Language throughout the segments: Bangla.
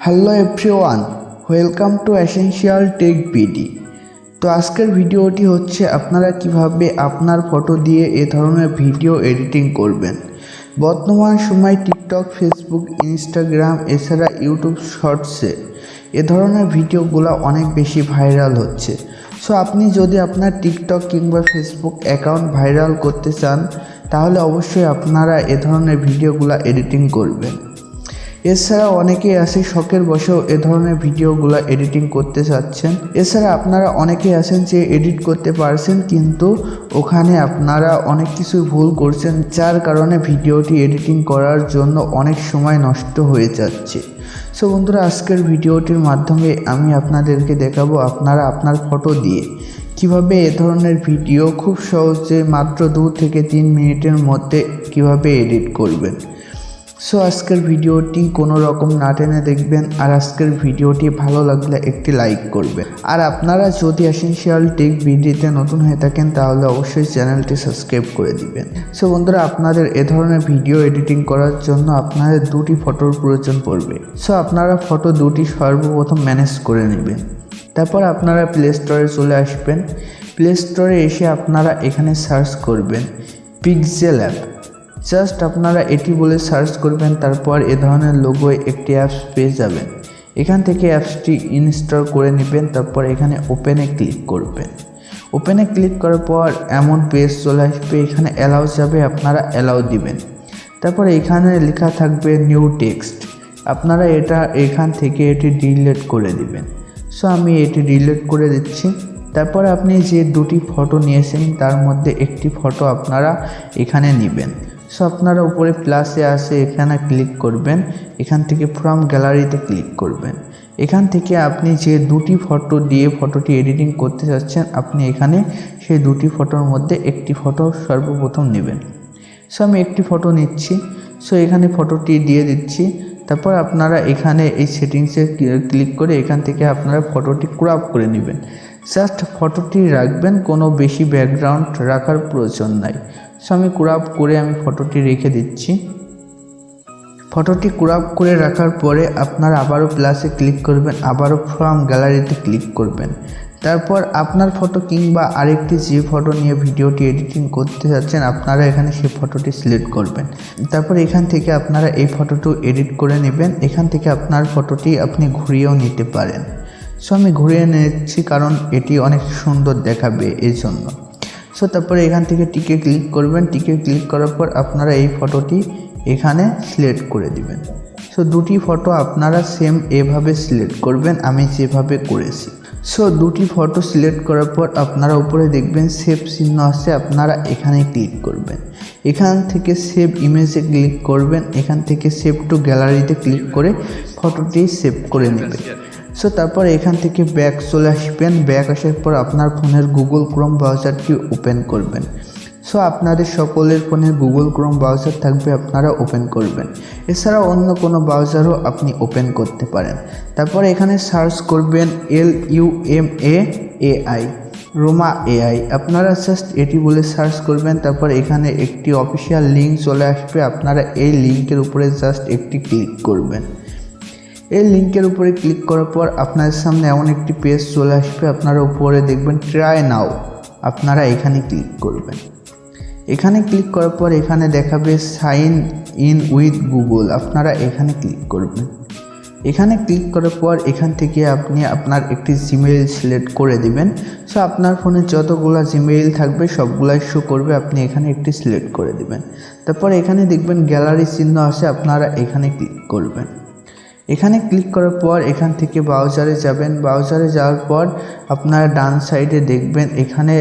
Hello everyone welcome to essential tech BD তো আজকের ভিডিওটি হচ্ছে আপনারা কীভাবে আপনার ফটো দিয়ে এ ধরনের ভিডিও এডিটিং করবেন। বর্তমান সময় টিকটক ফেসবুক ইনস্টাগ্রাম এছাড়া ইউটিউব শর্টসে এ ধরনের ভিডিওগুলো অনেক বেশি ভাইরাল হচ্ছে। সো আপনি যদি আপনার টিকটক কিংবা ফেসবুক অ্যাকাউন্ট ভাইরাল করতে চান, তাহলে অবশ্যই আপনারা এ ধরনের ভিডিওগুলো এডিটিং করবেন। এছাড়া অনেকেই আছে শখের বসেও এ ধরনের ভিডিওগুলো এডিটিং করতে চাচ্ছেন। এছাড়া আপনারা অনেকেই আছেন যে এডিট করতে পারছেন, কিন্তু ওখানে আপনারা অনেক কিছু ভুল করছেন, যার কারণে ভিডিওটি এডিটিং করার জন্য অনেক সময় নষ্ট হয়ে যাচ্ছে। সো বন্ধুরা, আজকের ভিডিওটির মাধ্যমে আমি আপনাদেরকে দেখাবো আপনারা আপনার ফটো দিয়ে কীভাবে এ ধরনের ভিডিও খুব সহজে মাত্র দু থেকে তিন মিনিটের মধ্যে কীভাবে এডিট করবেন। সো আজকের ভিডিওটি কোনো রকম না টেনে দেখবেন, আর আজকের ভিডিওটি ভালো লাগলে একটি লাইক করবেন। আর আপনারা যদি এসেনশিয়াল টেক ভিডিওতে নতুন হয়ে থাকেন, তাহলে অবশ্যই চ্যানেলটি সাবস্ক্রাইব করে দিবেন। সো বন্ধুরা, আপনাদের এ ধরনের ভিডিও এডিটিং করার জন্য আপনাদের দুটি ফটোর প্রয়োজন পড়বে। সো আপনারা ফটো দুটি সর্বপ্রথম ম্যানেজ করে নেবেন। তারপর আপনারা প্লে স্টোরে চলে আসবেন। প্লে স্টোরে এসে আপনারা এখানে সার্চ করবেন পিক্সেল অ্যাপ জাস্ট আপনারা এটি বলে সার্চ করবেন, তারপর এ ধরনের লোগোয় একটি অ্যাপস পেয়ে যাবেন। এখান থেকে অ্যাপসটি ইনস্টল করে নেবেন, তারপর এখানে ওপেনে ক্লিক করবেন। ওপেনে ক্লিক করার পর এমন পেজ চলে আসবে, এখানে অ্যালাউ যাবে, আপনারা অ্যালাউ দিবেন। তারপর এখানে লেখা থাকবে নিউ টেক্সট আপনারা এটা এখান থেকে এটি ডিলিট করে দিবেন। সো আমি এটি ডিলিট করে দিচ্ছি। তারপর আপনি যে দুটি ফটো নিয়েছেন, তার মধ্যে একটি ফটো আপনারা এখানে নেবেন। সো আপনারা উপরে প্লাসে আসে এখানে ক্লিক করবেন, এখান থেকে ফ্রম গ্যালারিতে ক্লিক করবেন। এখান থেকে আপনি যে দুটি ফটো দিয়ে ফটোটি এডিটিং করতে চাচ্ছেন আপনি এখানে সেই দুটি ফটোর মধ্যে একটি ফটো সর্বপ্রথম নেবেন। সো আমি একটি ফটো নিচ্ছি, সো এখানে ফটোটি দিয়ে দিচ্ছি, তারপর আপনারা এখানে এই সেটিংসে ক্লিক করে এখান থেকে আপনারা ফটোটি ক্রপ করে নেবেন। জাস্ট ফটোটি রাখবেন, কোনো বেশি ব্যাকগ্রাউন্ড রাখার প্রয়োজন নাই। সো আমি ক্রপ করে আমি ফটোটি রেখে দিচ্ছি। ফটোটি ক্রপ করে রাখার পরে আপনারা আবারও প্লাসে ক্লিক করবেন, আবারও ফ্রম গ্যালারিতে ক্লিক করবেন। তারপর আপনার ফটো কিংবা আরেকটি যে ফটো নিয়ে ভিডিওটি এডিটিং করতে যাচ্ছেন, আপনারা এখানে সেই ফটোটি সিলেক্ট করবেন। তারপর এখান থেকে আপনারা এই ফটোটি এডিট করে নেবেন, এখান থেকে আপনার ফটোটি আপনি ঘুরিয়েও নিতে পারেন। সো আমি ঘুরিয়ে নিচ্ছি কারণ এটি অনেক সুন্দর দেখাবে এই জন্য সো তারপরে এখান থেকে টিকে ক্লিক করবেন। টিকে ক্লিক করার পর আপনারা এই ফটোটি এখানে সিলেক্ট করে দিবেন। সো দুটি ফটো আপনারা সেম এভাবে সিলেক্ট করবেন, আমি যেভাবে করেছি। সো দুটি ফটো সিলেক্ট করার পর আপনারা উপরে দেখবেন সেভ চিহ্ন আছে, আপনারা এখানে ক্লিক করবেন। এখান থেকে সেভ ইমেজে ক্লিক করবেন। এখান থেকে সেভ টু গ্যালারিতে ক্লিক করে ফটোটি সেভ করে নেবেন। সো তারপর এখান থেকে ব্যাক চলে আসবেন। ব্যাক আসার পর আপনার ফোনের গুগল ক্রোম ব্রাউজারটি ওপেন করবেন। সো আপনাদের সকলের ফোনে গুগল ক্রোম ব্রাউজার থাকবে, আপনারা ওপেন করবেন। এছাড়া অন্য কোনো ব্রাউজারও আপনি ওপেন করতে পারেন। তারপর এখানে সার্চ করবেন L U M A AI, Ruma AI. আপনারা জাস্ট এটি বলে সার্চ করবেন, তারপর এখানে একটি অফিসিয়াল লিঙ্ক চলে আসবে। আপনারা এই লিঙ্কের উপরে জাস্ট একটি ক্লিক করবেন। এই লিঙ্কের উপরে ক্লিক করার পর আপনাদের সামনে এমন একটি পেজ চলে আসবে। আপনারা উপরে দেখবেন ট্রাই নাও আপনারা এখানে ক্লিক করবেন। এখানে ক্লিক করার পর এখানে দেখাবে সাইন ইন উইথ গুগল আপনারা এখানে ক্লিক করবেন। এখানে ক্লিক করার পর এখান থেকে আপনি আপনার একটি জিমেইল সিলেক্ট করে দিবেন। সো আপনার ফোনে যতগুলো জিমেইল থাকবে, সবগুলাই শো করবে। আপনি এখানে একটি সিলেক্ট করে দিবেন। তারপর এখানে দেখবেন গ্যালারি চিহ্ন আছে। আপনারা এখানে ক্লিক করবেন। এখানে ক্লিক করার পর এখান থেকে ব্রাউজারে যাবেন। ব্রাউজারে যাওয়ার পর আপনারা ডান সাইডে দেখবেন, এখানে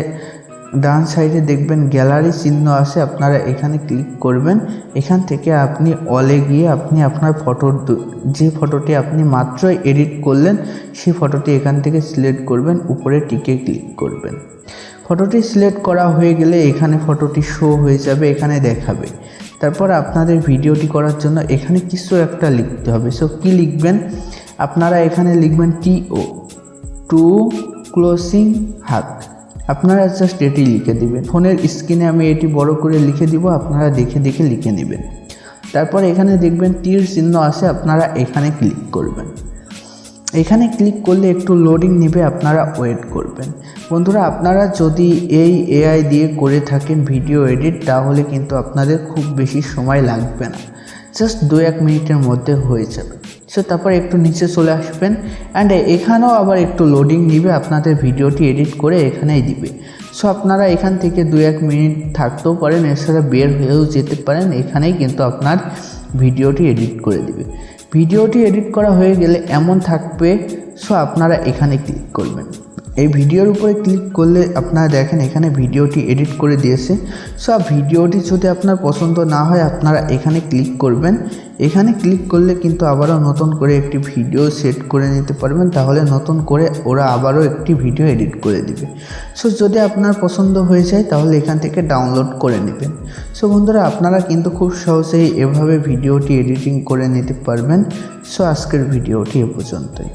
ডান সাইডে দেখবেন গ্যালারি চিহ্ন আছে, আপনারা এখানে ক্লিক করবেন। এখান থেকে আপনি অলে গিয়ে আপনি আপনার ফটোর যে ফটোটি আপনি মাত্রই এডিট করলেন, সেই ফটোটি এখান থেকে সিলেক্ট করবেন উপরে টিকে ক্লিক করবেন। ফটোটি সিলেক্ট করা হয়ে গেলে এখানে ফটোটি শো হয়ে যাবে, এখানে দেখাবে। তারপর আপনাদের ভিডিওটি করার জন্য এখানে কিছু একটা লিখতে হবে। সো কী লিখবেন? আপনারা এখানে লিখবেন টিও টু ক্লোসিং হাত আপনারা জাস্ট এটি লিখে দেবেন। ফোনের স্ক্রিনে আমি এটি বড় করে লিখে দিব, আপনারা দেখে দেখে লিখে নেবেন। তারপর এখানে দেখবেন তীর চিহ্ন আছে, আপনারা এখানে ক্লিক করবেন। এখানে ক্লিক করলে একটু লোডিং নেবে, আপনারা ওয়েট করবেন। বন্ধুরা, আপনারা যদি এই এআই দিয়ে করে থাকেন ভিডিও এডিট তাহলে কিন্তু আপনাদের খুব বেশি সময় লাগবে না। জাস্ট দু এক মিনিটের মধ্যে হয়ে যাবে। সো তারপর একটু নিচে চলে আসবেন অ্যান্ড এখানেও আবার একটু লোডিং নিবে, আপনাদের ভিডিওটি এডিট করে এখানেই দিবে। সো আপনারা এখান থেকে দু এক মিনিট থাকতেও পারেন, এছাড়া বের হয়েও যেতে পারেন, এখানেই কিন্তু আপনার ভিডিওটি এডিট করে দিবে। ভিডিওটি এডিট করা হয়ে গেলে এমন থাকবে, সো আপনারা এখানে ক্লিক করবেন। এই ভিডিওর উপরে ক্লিক করলে আপনারা দেখেন এখানে ভিডিওটি এডিট করে দিয়েছে। সো ভিডিওটি যদি আপনার পছন্দ না হয়, আপনারা এখানে ক্লিক করবেন। এখানে ক্লিক করলে কিন্তু আবারও নতুন করে একটি ভিডিও সেট করে নিতে পারবেন। তাহলে নতুন করে ওরা আবারও একটি ভিডিও এডিট করে দিবে। সো যদি আপনার পছন্দ হয়ে যায়, তাহলে এখান থেকে ডাউনলোড করে নেবেন। সো বন্ধুরা, আপনারা কিন্তু খুব সহজেই এভাবে ভিডিওটি এডিটিং করে নিতে পারবেন। সো আজকের ভিডিওটি এ পর্যন্তই।